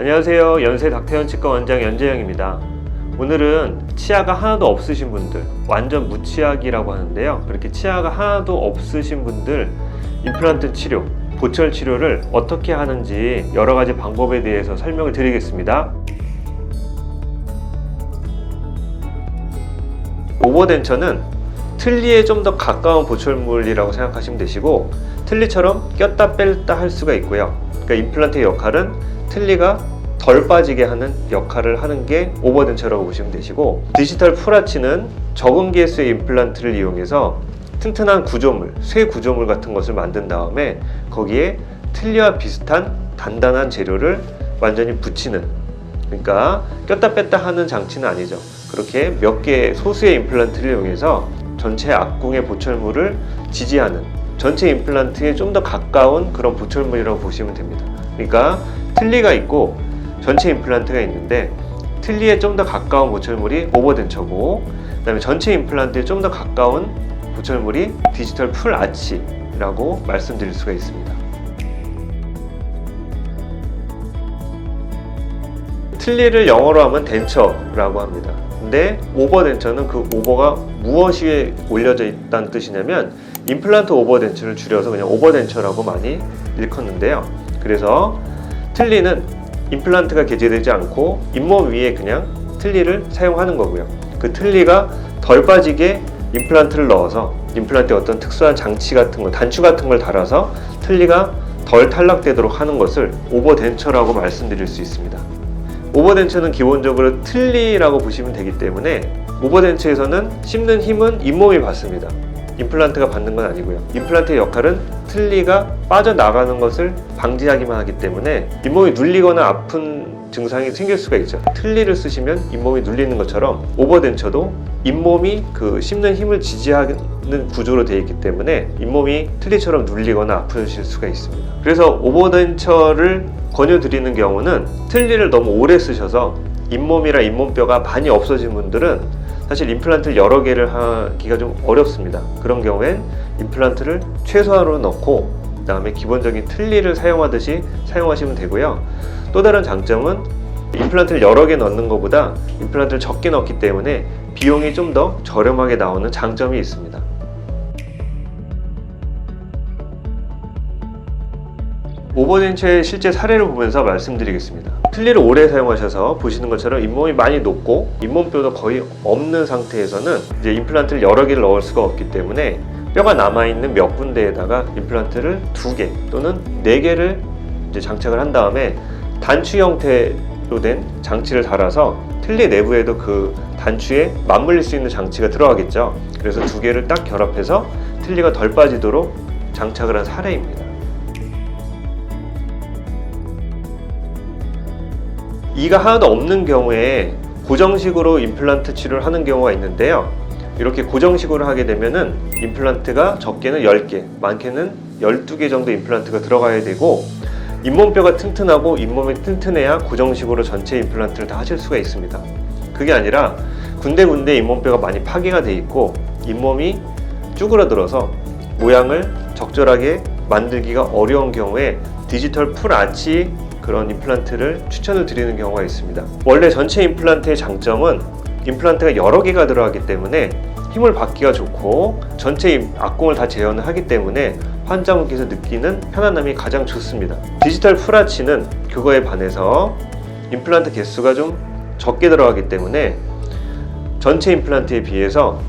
안녕하세요. 연세 닥태현 치과 원장 연재영입니다. 오늘은 치아가 하나도 없으신 분들, 완전 무치아기라고 하는데요. 그렇게 치아가 하나도 없으신 분들 임플란트 치료, 보철 치료를 어떻게 하는지 여러 가지 방법에 대해서 설명을 드리겠습니다. 오버덴처는 틀니에 좀 더 가까운 보철물이라고 생각하시면 되시고 틀니처럼 꼈다 뺐다 할 수가 있고요. 그러니까 임플란트의 역할은 틀니가 덜 빠지게 하는 역할을 하는 게 오버덴처라고 보시면 되시고 디지털 풀아치는 적은 개수의 임플란트를 이용해서 튼튼한 구조물, 쇠 구조물 같은 것을 만든 다음에 거기에 틀니와 비슷한 단단한 재료를 완전히 붙이는 그러니까 꼈다 뺐다 하는 장치는 아니죠. 그렇게 몇 개의 소수의 임플란트를 이용해서 전체 악궁의 보철물을 지지하는 전체 임플란트에 좀 더 가까운 그런 보철물이라고 보시면 됩니다. 그러니까 틀니가 있고 전체 임플란트가 있는데 틀니에 좀 더 가까운 보철물이 오버덴처고 그다음에 전체 임플란트에 좀 더 가까운 보철물이 디지털 풀 아치라고 말씀드릴 수가 있습니다. 틀니를 영어로 하면 덴처라고 합니다. 근데 오버 덴처는 그 오버가 무엇이 올려져 있다는 뜻이냐면 임플란트 오버 덴처를 줄여서 그냥 오버 덴처라고 많이 일컫는데요. 그래서 틀니는 임플란트가 개재되지 않고 잇몸 위에 그냥 틀니를 사용하는 거고요. 그 틀니가 덜 빠지게 임플란트를 넣어서 임플란트에 어떤 특수한 장치 같은 거, 단추 같은 걸 달아서 틀니가 덜 탈락되도록 하는 것을 오버덴처라고 말씀드릴 수 있습니다. 오버덴처는 기본적으로 틀니라고 보시면 되기 때문에 오버덴처에서는 씹는 힘은 잇몸이 받습니다. 임플란트가 받는 건 아니고요. 임플란트의 역할은 틀니가 빠져나가는 것을 방지하기만 하기 때문에 잇몸이 눌리거나 아픈 증상이 생길 수가 있죠. 틀니를 쓰시면 잇몸이 눌리는 것처럼 오버덴처도 잇몸이 그 씹는 힘을 지지하는 구조로 되어 있기 때문에 잇몸이 틀니처럼 눌리거나 아프실 수가 있습니다. 그래서 오버덴처를 권유드리는 경우는 틀니를 너무 오래 쓰셔서 잇몸이랑 잇몸뼈가 많이 없어진 분들은 사실 임플란트를 여러 개를 하기가 좀 어렵습니다. 그런 경우엔 임플란트를 최소한으로 넣고 그 다음에 기본적인 틀니를 사용하듯이 사용하시면 되고요. 또 다른 장점은 임플란트를 여러 개 넣는 것보다 임플란트를 적게 넣기 때문에 비용이 좀 더 저렴하게 나오는 장점이 있습니다. 오버덴처의 실제 사례를 보면서 말씀드리겠습니다. 틀니를 오래 사용하셔서 보시는 것처럼 잇몸이 많이 높고 잇몸뼈도 거의 없는 상태에서는 이제 임플란트를 여러 개를 넣을 수가 없기 때문에 뼈가 남아있는 몇 군데에다가 임플란트를 두 개 또는 네 개를 이제 장착을 한 다음에 단추 형태로 된 장치를 달아서 틀니 내부에도 그 단추에 맞물릴 수 있는 장치가 들어가겠죠. 그래서 두 개를 딱 결합해서 틀니가 덜 빠지도록 장착을 한 사례입니다. 이가 하나도 없는 경우에 고정식으로 임플란트 치료를 하는 경우가 있는데요. 이렇게 고정식으로 하게 되면은 임플란트가 적게는 10개, 많게는 12개 정도 임플란트가 들어가야 되고 잇몸뼈가 튼튼하고 잇몸이 튼튼해야 고정식으로 전체 임플란트를 다 하실 수가 있습니다. 그게 아니라 군데군데 잇몸뼈가 많이 파괴가 돼 있고 잇몸이 쭈그러들어서 모양을 적절하게 만들기가 어려운 경우에 디지털 풀 아치 그런 임플란트를 추천을 드리는 경우가 있습니다. 원래 전체 임플란트의 장점은 임플란트가 여러 개가 들어가기 때문에 힘을 받기가 좋고 전체 임- 악공을 다 재현을 하기 때문에 환자분께서 느끼는 편안함이 가장 좋습니다. 디지털 풀아치는 그거에 반해서 임플란트 개수가 좀 적게 들어가기 때문에 전체 임플란트에 비해서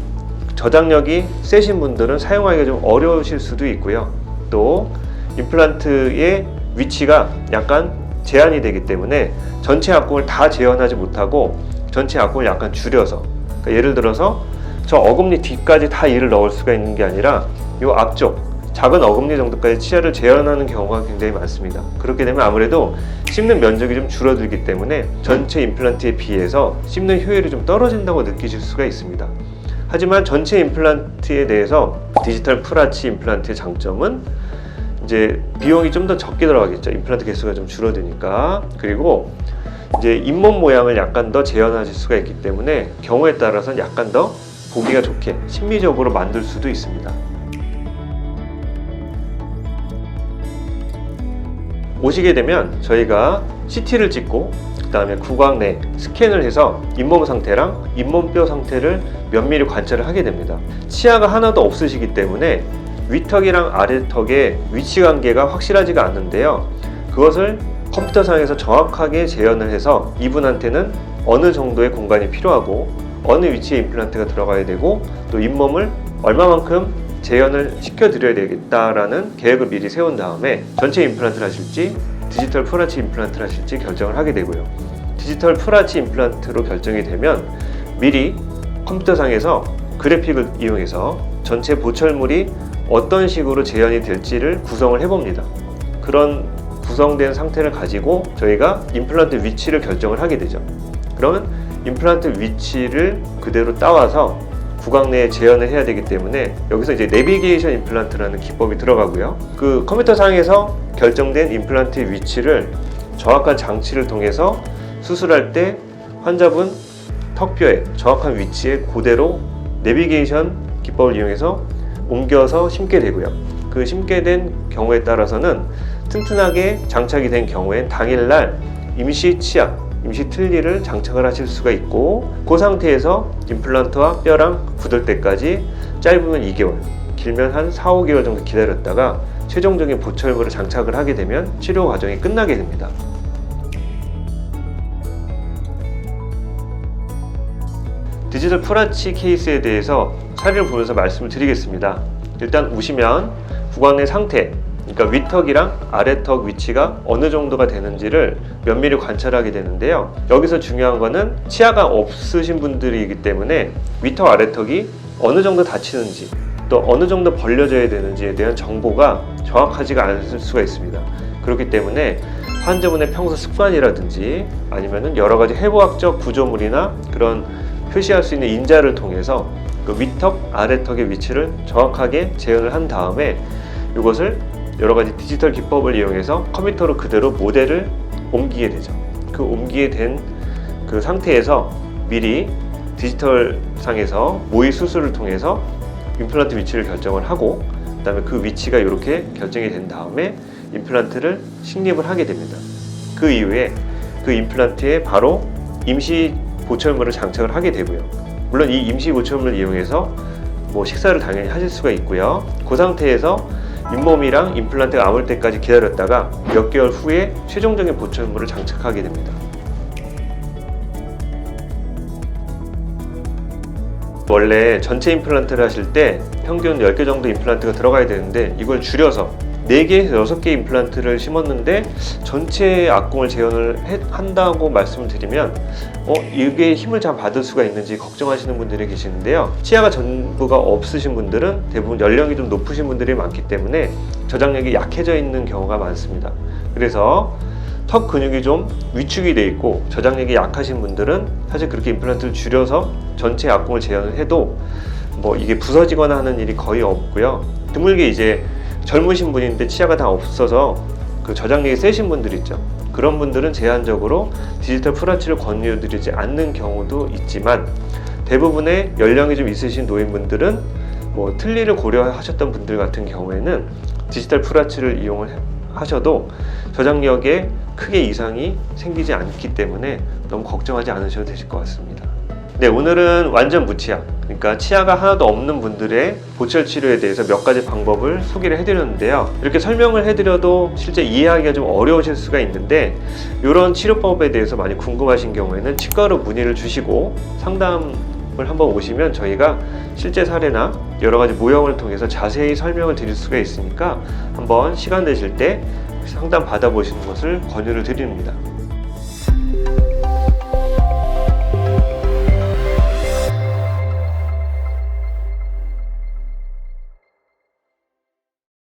저장력이 세신 분들은 사용하기가 좀 어려우실 수도 있고요. 또 임플란트의 위치가 약간 제한이 되기 때문에 전체 악공을 다 재현하지 못하고 전체 악공을 약간 줄여서 그러니까 예를 들어서 저 어금니 뒤까지 다 이를 넣을 수가 있는 게 아니라 이 앞쪽 작은 어금니 정도까지 치아를 재현하는 경우가 굉장히 많습니다. 그렇게 되면 아무래도 씹는 면적이 좀 줄어들기 때문에 전체 임플란트에 비해서 씹는 효율이 좀 떨어진다고 느끼실 수가 있습니다. 하지만 전체 임플란트에 대해서 디지털 풀아치 임플란트의 장점은 이제 비용이 좀 더 적게 들어가겠죠. 임플란트 개수가 좀 줄어드니까. 그리고 이제 잇몸 모양을 약간 더 재현하실 수가 있기 때문에 경우에 따라서는 약간 더 보기가 좋게 심미적으로 만들 수도 있습니다. 오시게 되면 저희가 CT를 찍고 그 다음에 구강 내 스캔을 해서 잇몸 상태랑 잇몸뼈 상태를 면밀히 관찰을 하게 됩니다. 치아가 하나도 없으시기 때문에 위턱이랑 아래턱의 위치 관계가 확실하지가 않는데요. 그것을 컴퓨터상에서 정확하게 재현을 해서 이분한테는 어느 정도의 공간이 필요하고 어느 위치에 임플란트가 들어가야 되고 또 잇몸을 얼마만큼 재현을 시켜드려야 되겠다라는 계획을 미리 세운 다음에 전체 임플란트를 하실지 디지털 풀아치 임플란트를 하실지 결정을 하게 되고요. 디지털 풀아치 임플란트로 결정이 되면 미리 컴퓨터상에서 그래픽을 이용해서 전체 보철물이 어떤 식으로 재현이 될지를 구성을 해봅니다. 그런 구성된 상태를 가지고 저희가 임플란트 위치를 결정을 하게 되죠. 그러면 임플란트 위치를 그대로 따와서 구강 내에 재현을 해야 되기 때문에 여기서 이제 내비게이션 임플란트라는 기법이 들어가고요. 그 컴퓨터 상에서 결정된 임플란트 위치를 정확한 장치를 통해서 수술할 때 환자분 턱뼈의 정확한 위치에 그대로 내비게이션 기법을 이용해서 옮겨서 심게 되고요. 그 심게 된 경우에 따라서는 튼튼하게 장착이 된 경우엔 당일날 임시 치아, 임시 틀니를 장착을 하실 수가 있고 그 상태에서 임플란트와 뼈랑 굳을 때까지 짧으면 2개월, 길면 한 4, 5개월 정도 기다렸다가 최종적인 보철물을 장착을 하게 되면 치료 과정이 끝나게 됩니다. 디지털 프라치 케이스에 대해서 사례를 보면서 말씀을 드리겠습니다. 일단 우시면 구강의 상태, 그러니까 위턱이랑 아래턱 위치가 어느 정도가 되는지를 면밀히 관찰하게 되는데요. 여기서 중요한 거는 치아가 없으신 분들이기 때문에 위턱 아래턱이 어느 정도 다치는지 또 어느 정도 벌려져야 되는지에 대한 정보가 정확하지가 않을 수가 있습니다. 그렇기 때문에 환자분의 평소 습관이라든지 아니면은 여러 가지 해부학적 구조물이나 그런 표시할 수 있는 인자를 통해서 그 위턱 아래턱의 위치를 정확하게 재현을 한 다음에 이것을 여러 가지 디지털 기법을 이용해서 컴퓨터로 그대로 모델을 옮기게 되죠. 그 옮기게 된 그 상태에서 미리 디지털 상에서 모의 수술을 통해서 임플란트 위치를 결정을 하고 그다음에 그 위치가 이렇게 결정이 된 다음에 임플란트를 식립을 하게 됩니다. 그 이후에 그 임플란트에 바로 임시 보철물을 장착을 하게 되고요. 물론 이 임시 보철물을 이용해서 뭐 식사를 당연히 하실 수가 있고요. 그 상태에서 잇몸이랑 임플란트가 아물 때까지 기다렸다가 몇 개월 후에 최종적인 보철물을 장착하게 됩니다. 원래 전체 임플란트를 하실 때 평균 10개 정도 임플란트가 들어가야 되는데 이걸 줄여서 4개에서 6개 임플란트를 심었는데 전체 악공을 재현을 해- 한다고 말씀을 드리면 어, 이게 힘을 잘 받을 수가 있는지 걱정하시는 분들이 계시는데요. 치아가 전부가 없으신 분들은 대부분 연령이 좀 높으신 분들이 많기 때문에 저장력이 약해져 있는 경우가 많습니다. 그래서 턱 근육이 좀 위축이 돼 있고 저장력이 약하신 분들은 사실 그렇게 임플란트를 줄여서 전체 악공을 재현을 해도 뭐 이게 부서지거나 하는 일이 거의 없고요. 드물게 이제 젊으신 분인데 치아가 다 없어서 그 저장력이 세신 분들 있죠. 그런 분들은 제한적으로 디지털 프라치를 권유드리지 않는 경우도 있지만 대부분의 연령이 좀 있으신 노인분들은 뭐 틀니를 고려하셨던 분들 같은 경우에는 디지털 프라치를 이용을 해- 하셔도 저장력에 크게 이상이 생기지 않기 때문에 너무 걱정하지 않으셔도 되실 것 같습니다. 네, 오늘은 완전 무치아, 그러니까 치아가 하나도 없는 분들의 보철 치료에 대해서 몇 가지 방법을 소개를 해드렸는데요. 이렇게 설명을 해드려도 실제 이해하기가 좀 어려우실 수가 있는데 이런 치료법에 대해서 많이 궁금하신 경우에는 치과로 문의를 주시고 상담을 한번 오시면 저희가 실제 사례나 여러 가지 모형을 통해서 자세히 설명을 드릴 수가 있으니까 한번 시간 되실 때 상담 받아보시는 것을 권유를 드립니다.